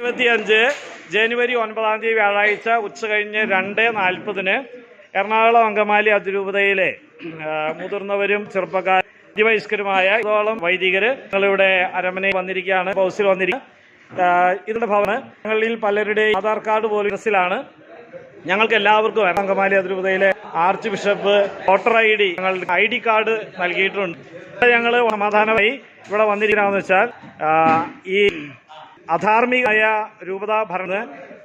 ഇരുപത്തിയഞ്ച് ജനുവരി ഒൻപതാം തീയതി വ്യാഴാഴ്ച ഉച്ച കഴിഞ്ഞ് രണ്ട് നാൽപ്പതിന് എറണാകുളം അങ്കമാലി അതിരൂപതയിലെ മുതിർന്നവരും ചെറുപ്പക്കാർ വയസ്കരുമായ ഇതോളം വൈദികര് ഞങ്ങളിവിടെ അരമനയിൽ വന്നിരിക്കുകയാണ് ഹൗസിൽ വന്നിരിക്കുക ഇതിന്റെ ഭവന ഞങ്ങളിൽ പലരുടെയും ആധാർ കാർഡ് പോലും ഡ്രസ്സിലാണ് ഞങ്ങൾക്ക് എല്ലാവർക്കും അങ്കമാലി അതിരൂപതയിലെ arch bishop voter I D ഞങ്ങളുടെ ഐ ഡി കാർഡ് നൽകിയിട്ടുണ്ട്. ഞങ്ങൾ സമാധാനമായി ഇവിടെ വന്നിരിക്കണമെന്ന് വെച്ചാൽ ഈ അധാർമികമായ രൂപതാ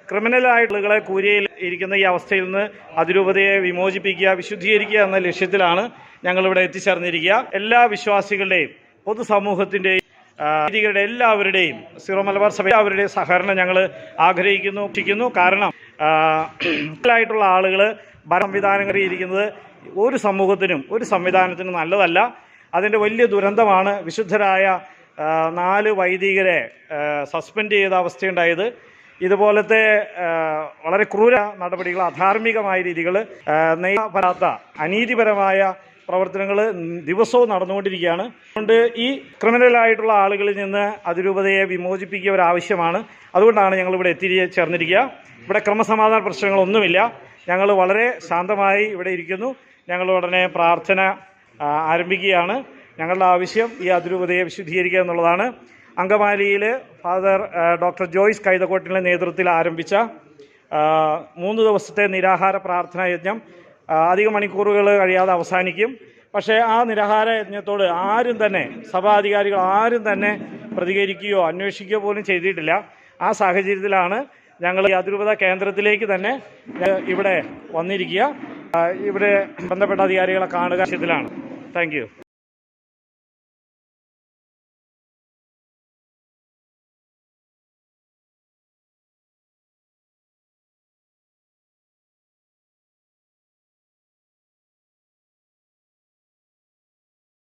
ക്രിമിനലായിട്ടുള്ള കൂരിയയിൽ ഇരിക്കുന്ന ഈ അവസ്ഥയിൽ നിന്ന് അതിരൂപതയെ വിമോചിപ്പിക്കുക വിശുദ്ധീകരിക്കുക എന്ന ലക്ഷ്യത്തിലാണ് ഞങ്ങളിവിടെ എത്തിച്ചേർന്നിരിക്കുക. എല്ലാ വിശ്വാസികളുടെയും പൊതുസമൂഹത്തിന്റെയും രീതികളുടെ എല്ലാവരുടെയും സിറോ മലബാർ സഭ അവരുടെയും സഹകരണം ഞങ്ങൾ ആഗ്രഹിക്കുന്നു ഇച്ഛിക്കുന്നു കാരണം ആയിട്ടുള്ള ആളുകൾ ഭരണസംവിധാനം ഇരിക്കുന്നത് ഒരു സമൂഹത്തിനും ഒരു സംവിധാനത്തിനും നല്ലതല്ല. അതിന്റെ വലിയ ദുരന്തമാണ് വിശുദ്ധരായ നാല് വൈദികരെ സസ്പെൻഡ് ചെയ്ത അവസ്ഥയുണ്ടായത്. ഇതുപോലത്തെ വളരെ ക്രൂര നടപടികൾ അധാർമികമായ രീതികൾ നെയ്യാത്ത അനീതിപരമായ പ്രവർത്തനങ്ങൾ ദിവസവും നടന്നുകൊണ്ടിരിക്കുകയാണ്. അതുകൊണ്ട് ഈ ക്രിമിനലായിട്ടുള്ള ആളുകളിൽ നിന്ന് അതിരൂപതയെ വിമോചിപ്പിക്കുക ഒരു ആവശ്യമാണ് അതുകൊണ്ടാണ് ഞങ്ങൾ ഇവിടെ എത്തി ചേർന്നിരിക്കുക. ഇവിടെ ക്രമസമാധാന പ്രശ്നങ്ങളൊന്നുമില്ല. ഞങ്ങൾ വളരെ ശാന്തമായി ഇവിടെ ഇരിക്കുന്നു. ഞങ്ങൾ ഉടനെ പ്രാർത്ഥന ആരംഭിക്കുകയാണ്. ഞങ്ങളുടെ ആവശ്യം ഈ അതിരൂപതയെ വിശുദ്ധീകരിക്കുക എന്നുള്ളതാണ്. അങ്കമാലിയിൽ ഫാദർ ഡോക്ടർ ജോയ്സ് കൈതക്കോട്ടിന്റെ നേതൃത്വത്തിൽ ആരംഭിച്ച മൂന്ന് ദിവസത്തെ നിരാഹാര പ്രാർത്ഥനാ യജ്ഞം അധിക മണിക്കൂറുകൾ കഴിയാതെ അവസാനിക്കും. പക്ഷേ ആ നിരാഹാര യജ്ഞത്തോട് ആരും തന്നെ സഭാധികാരികൾ ആരും തന്നെ പ്രതികരിക്കുകയോ അന്വേഷിക്കുകയോ പോലും ചെയ്തിട്ടില്ല. ആ സാഹചര്യത്തിലാണ് ഞങ്ങൾ ഈ അതിരൂപത കേന്ദ്രത്തിലേക്ക് തന്നെ ഇവിടെ വന്നിരിക്കുക. ഇവിടെ ബന്ധപ്പെട്ട അധികാരികളെ കാണുക. ഇതിലാണ് താങ്ക്